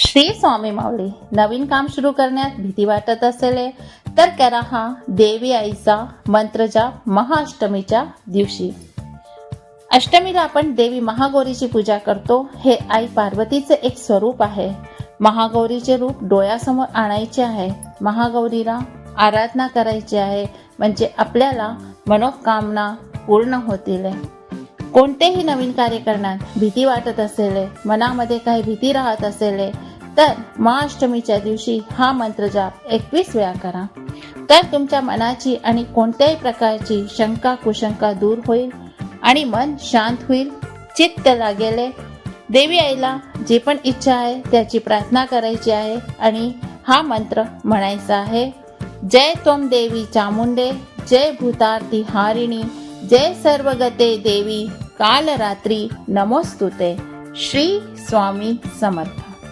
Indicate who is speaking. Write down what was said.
Speaker 1: श्री स्वामी माऊली नवीन काम सुरू करण्यात भीती वाटत असेल तर करा हा देवी आईचा मंत्रजाप महाअष्टमीच्या दिवशी. अष्टमीला आपण देवी महागौरीची पूजा करतो हे आई पार्वतीचे एक स्वरूप आहे. महागौरीचे रूप डोळ्यासमोर आणायचे आहे. महागौरीला आराधना करायची आहे म्हणजे आपल्याला मनोकामना पूर्ण होतील. कोणतेही नवीन कार्य करण्यात भीती वाटत असेल मनामध्ये काही भीती राहत असेल तर महाअष्टमीच्या दिवशी हा मंत्र जाप एकवीस वेळा करा. तर तुमच्या मनाची आणि कोणत्याही प्रकारची शंका कुशंका दूर होईल आणि मन शांत होईल. चित्त लागेले. देवी आईला जी पण इच्छा आहे त्याची प्रार्थना करायची आहे आणि हा मंत्र म्हणायचा आहे. जय त्वम देवी चामुंडे जय भूतार्ती हारिणी जय सर्वगते देवी काल रात्री नमोस्तुते. श्री स्वामी समर्थ.